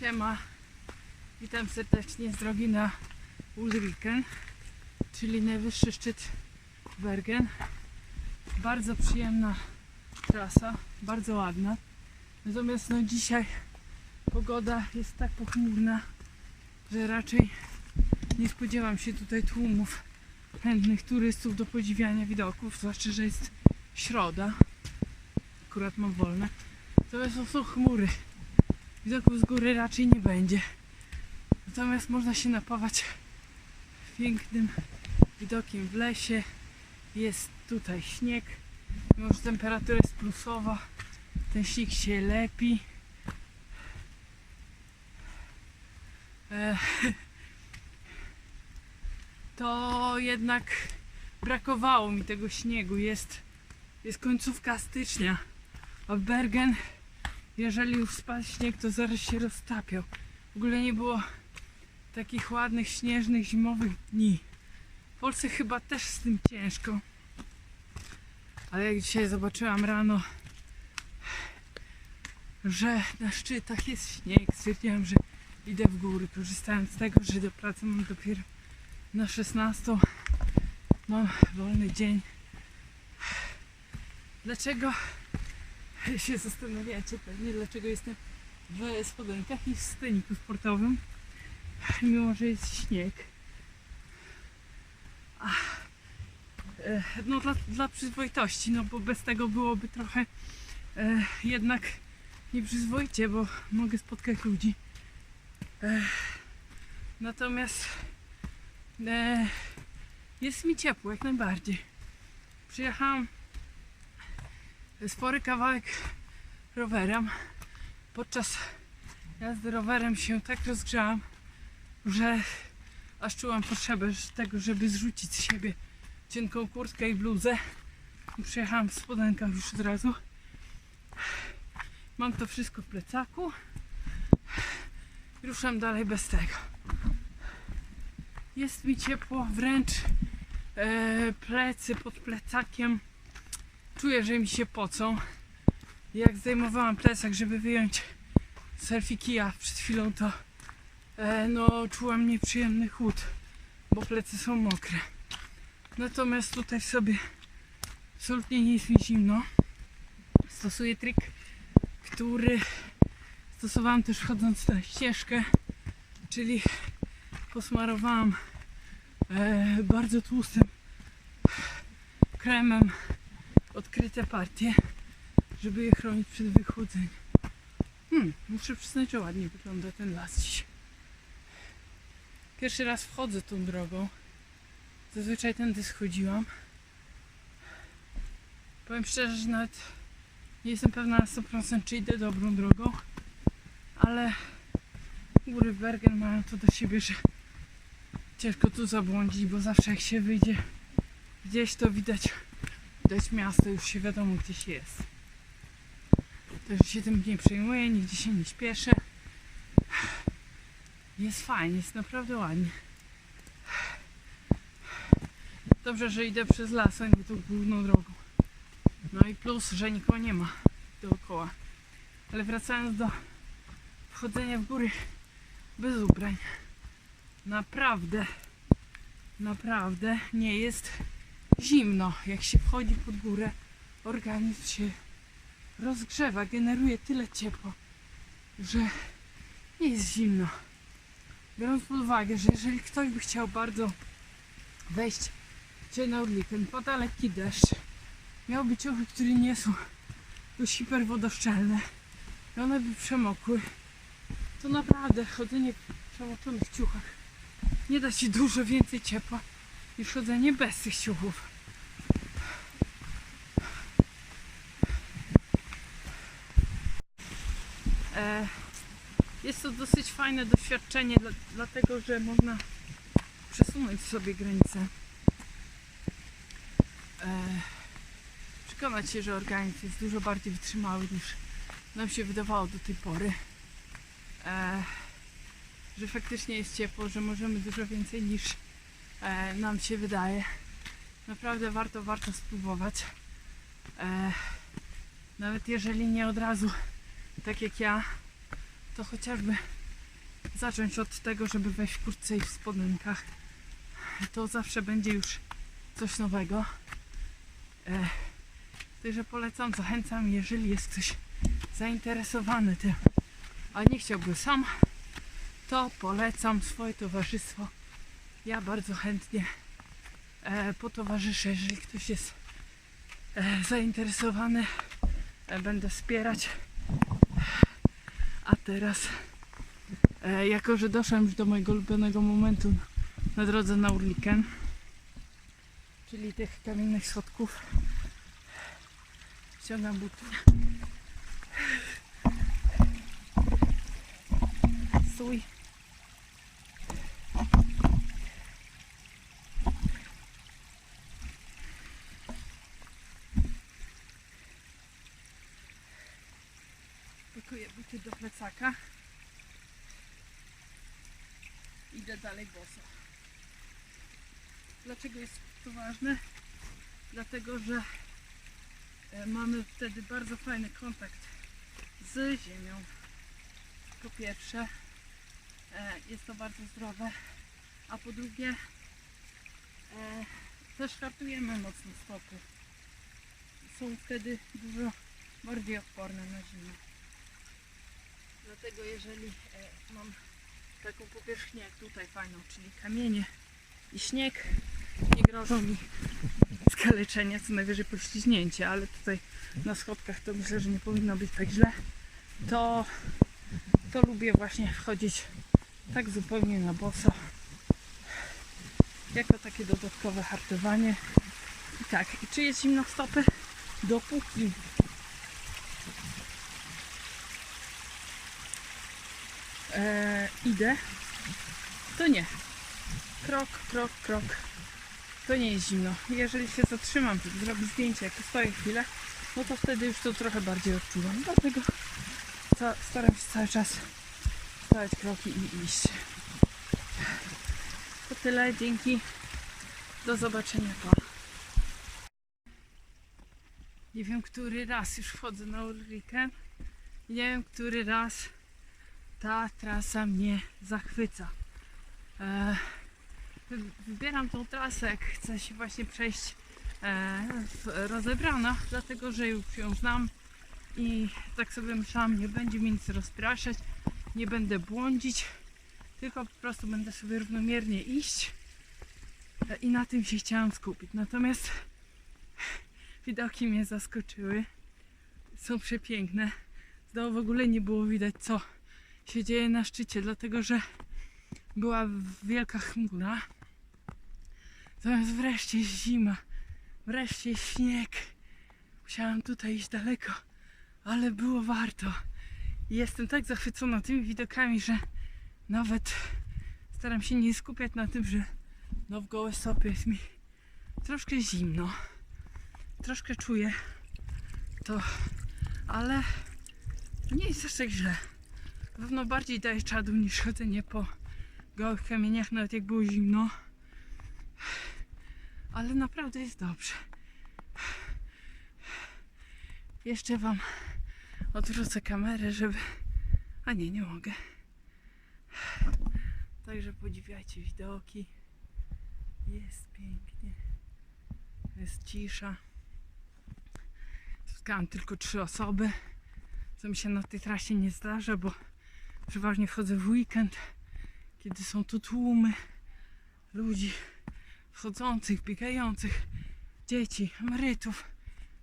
Siema. Witam serdecznie z drogi na Ulriken, czyli najwyższy szczyt Bergen. Bardzo przyjemna trasa, bardzo ładna. Natomiast no dzisiaj pogoda jest tak pochmurna, że raczej nie spodziewam się tutaj tłumów chętnych turystów do podziwiania widoków, zwłaszcza, że jest środa. Akurat mam wolne. To są chmury. Widoków z góry raczej nie będzie. Natomiast można się napawać pięknym widokiem w lesie. Jest tutaj śnieg. Mimo, że temperatura jest plusowa, ten śnieg się lepi. E, To jednak brakowało mi tego śniegu. Jest, jest końcówka stycznia, a Bergen jeżeli już spadł śnieg, to zaraz się roztapiał. W ogóle nie było takich ładnych, śnieżnych, zimowych dni. W Polsce chyba też z tym ciężko. Ale jak dzisiaj zobaczyłam rano, że na szczytach jest śnieg, stwierdziłam, że idę w góry. Korzystając z tego, że do pracy mam dopiero na 16. Mam wolny dzień. Dlaczego się zastanawiacie pewnie, dlaczego jestem w spodenkach i w steniku sportowym, mimo że jest śnieg. E, No dla, dla przyzwoitości, no bo bez tego byłoby trochę e, jednak nieprzyzwoicie, bo mogę spotkać ludzi. E, natomiast e, jest mi ciepło, jak najbardziej. Przyjechałam spory kawałek rowerem. Podczas jazdy rowerem się tak rozgrzałam, że aż czułam potrzebę tego, żeby zrzucić z siebie cienką kurtkę i bluzę. Przyjechałam w spodenkach już od razu. Mam to wszystko w plecaku. Ruszam dalej bez tego. Jest mi ciepło, wręcz e, plecy pod plecakiem czuję, że mi się pocą. Jak zdejmowałam plecak, żeby wyjąć selfie kija przed chwilą, to e, no czułam nieprzyjemny chłód, bo plecy są mokre. Natomiast tutaj sobie absolutnie nie jest mi zimno. Stosuję trik, który stosowałam też wchodząc na ścieżkę, czyli posmarowałam e, bardzo tłustym kremem odkryte partie, żeby je chronić przed wychłodzeniem. Hmm, muszę przyznać, że ładnie wygląda ten las dziś. Pierwszy raz wchodzę tą drogą. Zazwyczaj tędy schodziłam. Powiem szczerze, że nawet nie jestem pewna na 100% czy idę dobrą drogą, ale góry Bergen mają to do siebie, że ciężko tu zabłądzić, bo zawsze jak się wyjdzie gdzieś to widać widać miasto, już się wiadomo gdzieś jest. Także się tym nie przejmuję, nigdzie się nie śpieszę. Jest fajnie, jest naprawdę ładnie. Dobrze, że idę przez las, a nie tą główną drogą. No i plus, że nikogo nie ma dookoła. Ale wracając do wchodzenia w góry bez ubrań. Naprawdę, naprawdę nie jest zimno. Jak się wchodzi pod górę, organizm się rozgrzewa, generuje tyle ciepła, że nie jest zimno. Biorąc pod uwagę, że jeżeli ktoś by chciał bardzo wejść dzisiaj na Urliken, pada lekki deszcz, miałby ciuchy, które nie są dość hiperwodoszczelne i one by przemokły, to naprawdę chodzenie w przemoczonych ciuchach nie da ci dużo więcej ciepła niż chodzenie bez tych ciuchów. E, Jest to dosyć fajne doświadczenie, dla, dlatego że można przesunąć sobie granice. E, Przekonać się, że organizm jest dużo bardziej wytrzymały niż nam się wydawało do tej pory. E, Że faktycznie jest ciepło, że możemy dużo więcej niż e, nam się wydaje. Naprawdę warto, warto spróbować. Nawet jeżeli nie od razu, tak jak ja, to chociażby zacząć od tego, żeby wejść w kurtce i w spodenkach. To zawsze będzie już coś nowego. E, Także polecam, zachęcam, jeżeli jest ktoś zainteresowany tym, a nie chciałby sam, to polecam swoje towarzystwo. Ja bardzo chętnie e, potowarzyszę, jeżeli ktoś jest e, zainteresowany, e, będę wspierać. A teraz, e, jako że doszłem już do mojego ulubionego momentu na drodze na Urliken, czyli tych kamiennych schodków, ściągam buty. Stój. Do plecaka. Idę dalej boso. Dlaczego jest to ważne? Dlatego, że e, mamy wtedy bardzo fajny kontakt z ziemią. Po pierwsze, e, jest to bardzo zdrowe, a po drugie, e, też hartujemy mocno stopy. Są wtedy dużo bardziej odporne na zimę. Dlatego jeżeli e, mam taką powierzchnię jak tutaj fajną, czyli kamienie i śnieg, nie grożą mi skaleczenia, co najwyżej poślizgnięcie, ale tutaj na schodkach to myślę, że nie powinno być tak źle, to, to lubię właśnie wchodzić tak zupełnie na boso, jako takie dodatkowe hartowanie. I tak, i czy jest zimno stopy? Dopóki e, idę, to nie. Krok, krok, krok. To nie jest zimno. Jeżeli się zatrzymam, żeby zrobić zdjęcie, jak stoję chwilę, no to wtedy już to trochę bardziej odczuwam. Dlatego staram się cały czas stawiać kroki i iść. To tyle, dzięki. Do zobaczenia, pa. Nie wiem, który raz już wchodzę na Ulriken. Nie wiem, który raz ta trasa mnie zachwyca. E, wy- wybieram tą trasę, jak chcę się właśnie przejść e, w rozebrana, dlatego że już ją znam i tak sobie myślałam, nie będzie mi nic rozpraszać, nie będę błądzić, tylko po prostu będę sobie równomiernie iść e, i na tym się chciałam skupić. Natomiast widoki mnie zaskoczyły, są przepiękne. Z w ogóle nie było widać co się dzieje na szczycie, dlatego że była wielka chmura. Natomiast wreszcie zima, wreszcie śnieg. Musiałam tutaj iść daleko, ale było warto. I Jestem tak zachwycona tymi widokami, że nawet staram się nie skupiać na tym, że no w gołe stopy jest mi troszkę zimno. Troszkę czuję to, ale nie jest aż tak źle. Na pewno bardziej daje czadu niż chodzenie po gołych kamieniach, nawet jak było zimno. Ale naprawdę jest dobrze. Jeszcze Wam odwrócę kamerę, żeby... A nie, nie mogę. Także podziwiajcie widoki. Jest pięknie. Jest cisza. Spotkałam tylko trzy osoby, co mi się na tej trasie nie zdarza, bo przeważnie wchodzę w weekend, kiedy są tu tłumy ludzi wchodzących, biegających, dzieci, emerytów,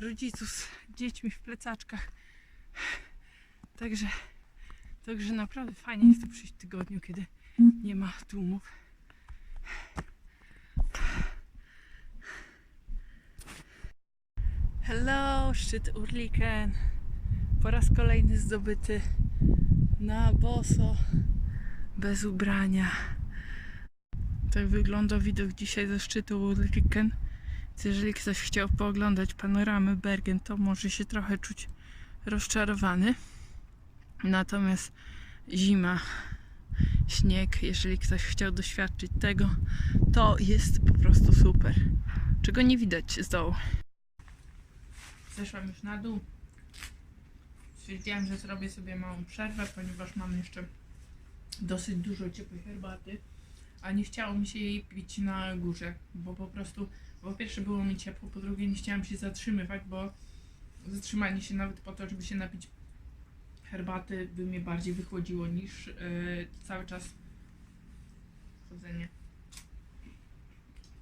rodziców z dziećmi w plecaczkach. Także, także naprawdę fajnie jest tu przyjść w tygodniu, kiedy nie ma tłumów. Hello, szczyt Urliken. Po raz kolejny zdobyty na boso, bez ubrania. Tak wygląda widok dzisiaj ze szczytu Ulriken. Jeżeli ktoś chciał pooglądać panoramę Bergen, to może się trochę czuć rozczarowany. Natomiast zima, śnieg, jeżeli ktoś chciał doświadczyć tego, to jest po prostu super. Czego nie widać z dołu. Zeszłam już na dół. Stwierdziłam, że zrobię sobie małą przerwę, ponieważ mam jeszcze dosyć dużo ciepłej herbaty, a nie chciało mi się jej pić na górze, bo po prostu, po pierwsze było mi ciepło, po drugie nie chciałam się zatrzymywać, bo zatrzymanie się nawet po to, żeby się napić herbaty by mnie bardziej wychłodziło niż e, cały czas chodzenie.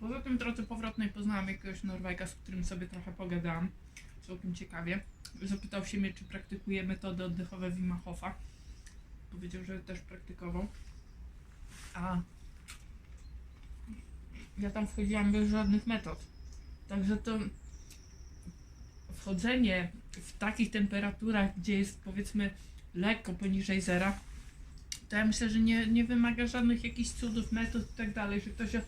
Poza tym drodze powrotnej poznałam jakiegoś Norwega, z którym sobie trochę pogadałam. Całkiem ciekawie. Zapytał się mnie, czy praktykuję metody oddechowe Wima Hofa. Powiedział, że też praktykował. A ja tam wchodziłam bez żadnych metod. Także to wchodzenie w takich temperaturach, gdzie jest powiedzmy lekko poniżej zera, to ja myślę, że nie, nie wymaga żadnych jakichś cudów, metod i tak dalej, że ktoś o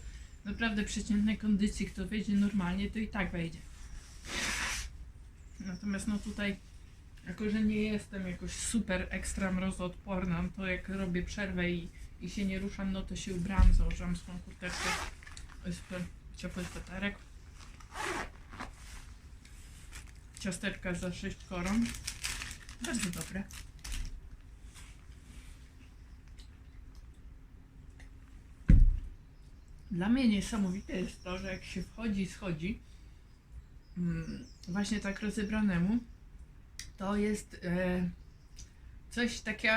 naprawdę przeciętnej kondycji, kto wejdzie normalnie, to i tak wejdzie. Natomiast no tutaj, jako że nie jestem jakoś super ekstra mrozoodporna, to jak robię przerwę i, i się nie ruszam, no to się ubrałam, założyłam swoją kurteczkę, spe- ciepły sweterek, ciasteczka za 6 koron, bardzo dobre. Dla mnie niesamowite jest to, że jak się wchodzi i schodzi, właśnie tak rozebranemu, to jest e, coś takiego,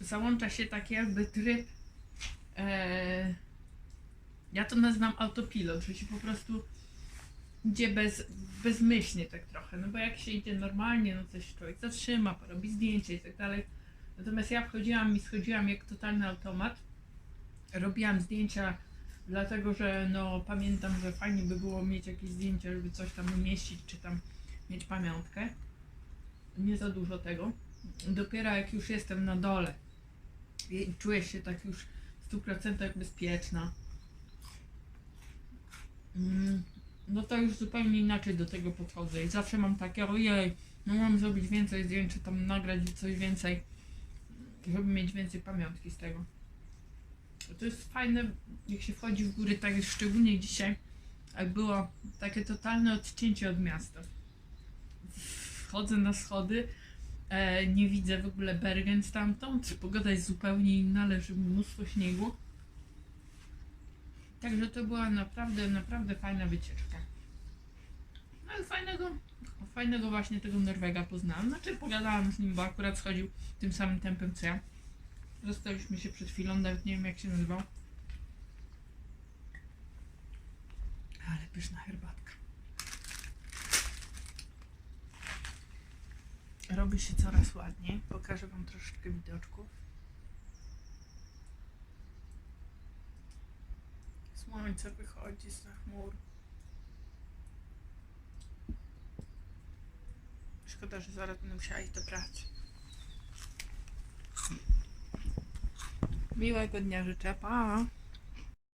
załącza się taki jakby tryb, e, ja to nazywam autopilot, że się po prostu idzie bez, bezmyślnie tak trochę, no bo jak się idzie normalnie, no coś człowiek zatrzyma, porobi zdjęcie i tak dalej. Natomiast ja wchodziłam i schodziłam jak totalny automat, robiłam zdjęcia Dlatego, że no pamiętam, że fajnie by było mieć jakieś zdjęcie, żeby coś tam umieścić, czy tam mieć pamiątkę. Nie za dużo tego. Dopiero jak już jestem na dole i czuję się tak już w 100% bezpieczna, mm, no to już zupełnie inaczej do tego podchodzę. I zawsze mam takie, ojej, no mam zrobić więcej zdjęć, czy tam nagrać coś więcej, żeby mieć więcej pamiątki z tego. To jest fajne, jak się wchodzi w góry, tak szczególnie dzisiaj, jak było takie totalne odcięcie od miasta. Wchodzę na schody, e, nie widzę w ogóle Bergen stamtąd, pogoda jest zupełnie inna, leży mnóstwo śniegu. Także to była naprawdę, naprawdę fajna wycieczka. No ale fajnego, fajnego właśnie tego Norwega poznałam. Znaczy pogadałam z nim, bo akurat schodził tym samym tempem co ja. Zostaliśmy się przed chwilą, nawet nie wiem jak się nazywał. Ale pyszna herbatka. Robi się coraz ładniej. Pokażę Wam troszeczkę widoczków. Słońce wychodzi z chmur. Szkoda, że zaraz będę musiała iść do pracy. Miłego dnia życzę. Pa!